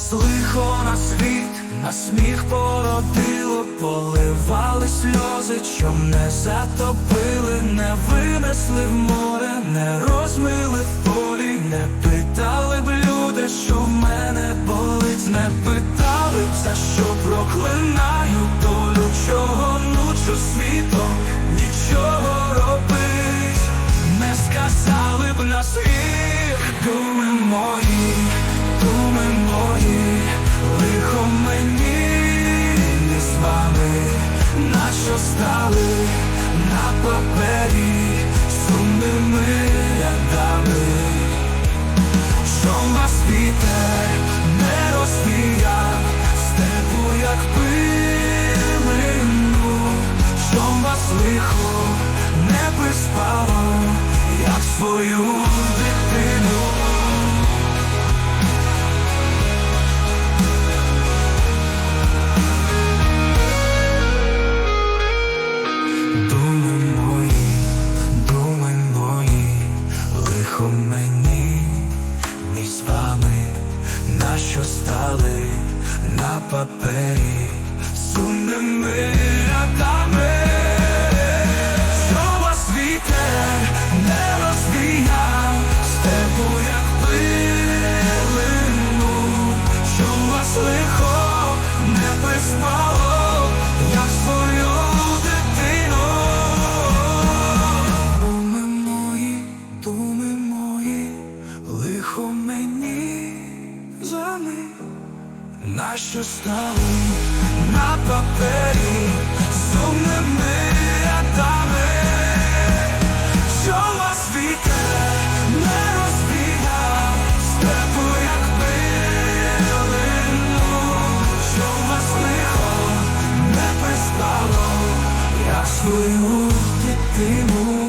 Вас лихо на світ, на сміх породило, поливали сльози, чом не затопили, не винесли в море, не розмили в полі, не питали б люди, що в мене болить, не питали б, за що проклинаю долю, чого нучу світом, нічого робить, не сказали б на сміх, думи мої, лихо мені не з вами, нащо стали на папері? Сумними рядами, що вас вітер не розвіяв, степу як пилину, що вас лихо не приспало, як свою нащо стали на папері? Сумними рядами, що вас вітер не розвіяв, степу як пилину, що вас лихо не приспало, як свою дитину. Думи мої, думи мої, лихо мені за них. Нащо стали на папері сумними рядами, що вас вітер не розвіяв, степу як пилину, що вас лихо не приспало, як свою дитину.